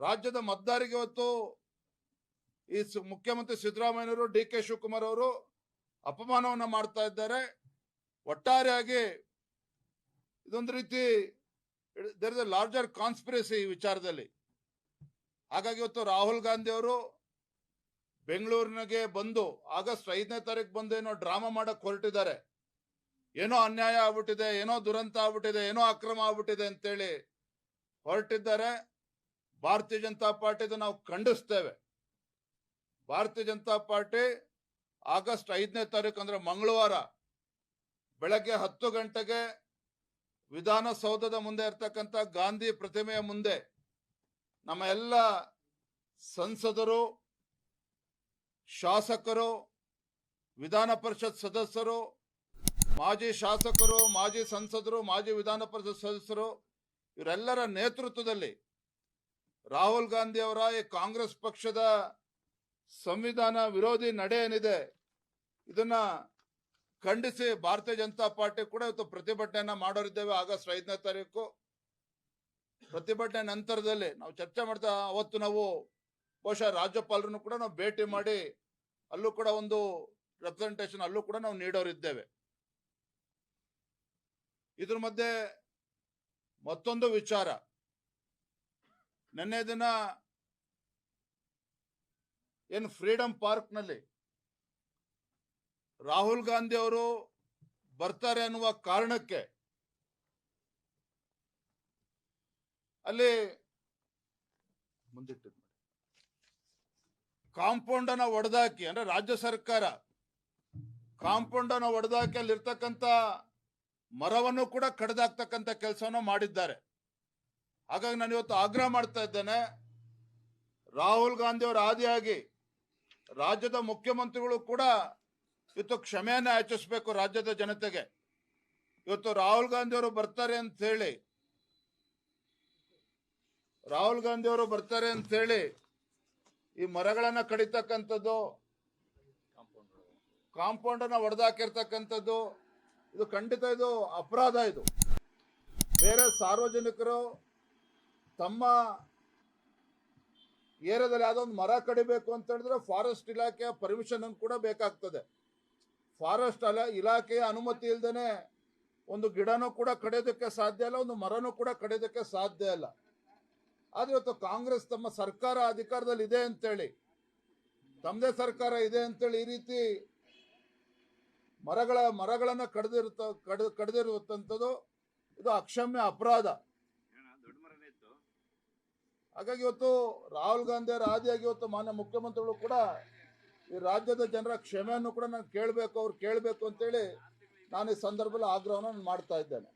ರಾಜ್ಯದ ಮತದಾರಿಗೆ ಇವತ್ತು ಈ ಮುಖ್ಯಮಂತ್ರಿ ಸಿದ್ದರಾಮಯ್ಯನವರು ಡಿ ಕೆ ಶಿವಕುಮಾರ್ ಅವರು ಅಪಮಾನವನ್ನ ಮಾಡ್ತಾ ಇದ್ದಾರೆ. ಒಟ್ಟಾರೆಯಾಗಿ ಇದೊಂದು ರೀತಿ there is a larger conspiracy ಈ ವಿಚಾರದಲ್ಲಿ. ಹಾಗಾಗಿ ಇವತ್ತು ರಾಹುಲ್ ಗಾಂಧಿ ಅವರು ಬೆಂಗಳೂರಿನಗೆ ಬಂದು ಆಗಸ್ಟ್ ಐದನೇ ತಾರೀಕು ಬಂದು ಏನೋ ಡ್ರಾಮಾ ಮಾಡಕ್ ಹೊರಟಿದ್ದಾರೆ. ಏನೋ ಅನ್ಯಾಯ ಆಗ್ಬಿಟ್ಟಿದೆ, ಏನೋ ದುರಂತ ಆಗ್ಬಿಟ್ಟಿದೆ, ಏನೋ ಅಕ್ರಮ ಆಗ್ಬಿಟ್ಟಿದೆ ಅಂತೇಳಿ ಹೊರಟಿದ್ದಾರೆ. ಭಾರತೀಯ ಜನತಾ ಪಾರ್ಟಿದು ನಾವು ಖಂಡಿಸ್ತೇವೆ. ಭಾರತೀಯ ಜನತಾ ಪಾರ್ಟಿ ಆಗಸ್ಟ್ ಐದನೇ ತಾರೀಕು ಅಂದರೆ ಮಂಗಳವಾರ ಬೆಳಗ್ಗೆ ಹತ್ತು ಗಂಟೆಗೆ ವಿಧಾನಸೌಧದ ಮುಂದೆ ಇರ್ತಕ್ಕಂಥ ಗಾಂಧಿ ಪ್ರತಿಮೆಯ ಮುಂದೆ ನಮ್ಮ ಎಲ್ಲ ಸಂಸದರು, ಶಾಸಕರು, ವಿಧಾನ ಪರಿಷತ್ ಸದಸ್ಯರು, ಮಾಜಿ ಶಾಸಕರು, ಮಾಜಿ ಸಂಸದರು, ಮಾಜಿ ವಿಧಾನ ಪರಿಷತ್ ಸದಸ್ಯರು, ಇವರೆಲ್ಲರ ನೇತೃತ್ವದಲ್ಲಿ ರಾಹುಲ್ ಗಾಂಧಿ ಅವರ ಈ ಕಾಂಗ್ರೆಸ್ ಪಕ್ಷದ ಸಂವಿಧಾನ ವಿರೋಧಿ ನಡೆ ಏನಿದೆ, ಇದನ್ನ ಖಂಡಿಸಿ ಭಾರತೀಯ ಜನತಾ ಪಾರ್ಟಿ ಕೂಡ ಇವತ್ತು ಪ್ರತಿಭಟನೆಯನ್ನ ಮಾಡೋರಿದ್ದೇವೆ ಆಗಸ್ಟ್ ಐದನೇ ತಾರೀಕು. ಪ್ರತಿಭಟನೆ ನಂತರದಲ್ಲಿ ನಾವು ಚರ್ಚೆ ಮಾಡ್ತಾ, ಅವತ್ತು ನಾವು ಬಹುಶಃ ರಾಜ್ಯಪಾಲರನ್ನು ಕೂಡ ನಾವು ಭೇಟಿ ಮಾಡಿ ಅಲ್ಲೂ ಕೂಡ ಒಂದು ರೆಪ್ರೆಸೆಂಟೇಷನ್ ಅಲ್ಲೂ ಕೂಡ ನಾವು ನೀಡೋರಿದ್ದೇವೆ. ಇದ್ರ ಮಧ್ಯೆ ಮತ್ತೊಂದು ವಿಚಾರ. ನಿನ್ನೆ ದಿನ ಏನು ಫ್ರೀಡಂ ಪಾರ್ಕ್ನಲ್ಲಿ ರಾಹುಲ್ ಗಾಂಧಿ ಅವರು ಬರ್ತಾರೆ ಅನ್ನುವ ಕಾರಣಕ್ಕೆ ಅಲ್ಲಿ ಮುಂದಿಟ್ಟು ಕಾಂಪೌಂಡ್ ಅನ್ನ ಒಡೆದಾಕಿ, ಅಂದ್ರೆ ರಾಜ್ಯ ಸರ್ಕಾರ ಕಾಂಪೌಂಡ್ ಅನ್ನ ಒಡೆದಾಕಿ ಅಲ್ಲಿರ್ತಕ್ಕಂಥ ಮರವನ್ನು ಕೂಡ ಕಡ್ದಾಕ್ತಕ್ಕಂಥ ಕೆಲಸವನ್ನು ಮಾಡಿದ್ದಾರೆ. ಹಾಗಾಗಿ ನಾನು ಇವತ್ತು ಆಗ್ರಹ ಮಾಡ್ತಾ ಇದ್ದೇನೆ. ರಾಹುಲ್ ಗಾಂಧಿ ಅವರ ಆದಿಯಾಗಿ ರಾಜ್ಯದ ಮುಖ್ಯಮಂತ್ರಿಗಳು ಕೂಡ ಇವತ್ತು ಕ್ಷಮೆಯನ್ನು ಯಾಚಿಸಬೇಕು ರಾಜ್ಯದ ಜನತೆಗೆ. ಇವತ್ತು ರಾಹುಲ್ ಗಾಂಧಿ ಅವರು ಬರ್ತಾರೆ ಅಂತ ಹೇಳಿ, ರಾಹುಲ್ ಗಾಂಧಿ ಅವರು ಬರ್ತಾರೆ ಅಂತ ಹೇಳಿ ಈ ಮರಗಳನ್ನ ಕಡಿತಕ್ಕಂಥದ್ದು ಕಾಂಪೌಂಡ್ ಅನ್ನ ಹೊಡೆದಾಕಿರ್ತಕ್ಕಂಥದ್ದು ಇದು ಖಂಡಿತ ಇದು ಅಪರಾಧ ಇದು. ಬೇರೆ ಸಾರ್ವಜನಿಕರು ತಮ್ಮ ಏರಿಯಾದಲ್ಲಿ ಯಾವುದೋ ಒಂದು ಮರ ಕಡಿಬೇಕು ಅಂತ ಹೇಳಿದ್ರೆ ಫಾರೆಸ್ಟ್ ಇಲಾಖೆಯ ಪರ್ಮಿಷನ್ ಅನ್ನು ಕೂಡ ಬೇಕಾಗ್ತದೆ. ಫಾರೆಸ್ಟ್ ಅಲ ಇಲಾಖೆಯ ಅನುಮತಿ ಇಲ್ದೇನೆ ಒಂದು ಗಿಡನೂ ಕೂಡ ಕಡಿಯೋದಕ್ಕೆ ಸಾಧ್ಯ ಇಲ್ಲ, ಒಂದು ಮರನೂ ಕೂಡ ಕಡಿಯೋದಕ್ಕೆ ಸಾಧ್ಯ ಇಲ್ಲ. ಆದ್ರೆ ಇವತ್ತು ಕಾಂಗ್ರೆಸ್ ತಮ್ಮ ಸರ್ಕಾರ ಅಧಿಕಾರದಲ್ಲಿ ಇದೆ ಅಂತೇಳಿ ತಮ್ಮದೇ ಸರ್ಕಾರ ಇದೆ ಅಂತೇಳಿ ಈ ರೀತಿ ಮರಗಳ ಮರಗಳನ್ನು ಕಡಿದಿರುತ್ತ ಕಡ್ ಕಡಿದಿರುವಂಥದ್ದು ಇದು ಅಕ್ಷಮ್ಯ ಅಪರಾಧ. ಹಾಗಾಗಿ ಇವತ್ತು ರಾಹುಲ್ ಗಾಂಧಿ ಆದಿಯಾಗಿ ಇವತ್ತು ಮಾನ್ಯ ಮುಖ್ಯಮಂತ್ರಿಗಳು ಕೂಡ ಈ ರಾಜ್ಯದ ಜನರ ಕ್ಷಮೆಯನ್ನು ಕೂಡ ನಾನು ಕೇಳಬೇಕು, ಅವ್ರು ಕೇಳಬೇಕು ಅಂತೇಳಿ ನಾನು ಈ ಸಂದರ್ಭದಲ್ಲಿ ಆಗ್ರಹವನ್ನು ನಾನು ಮಾಡ್ತಾ ಇದ್ದೇನೆ.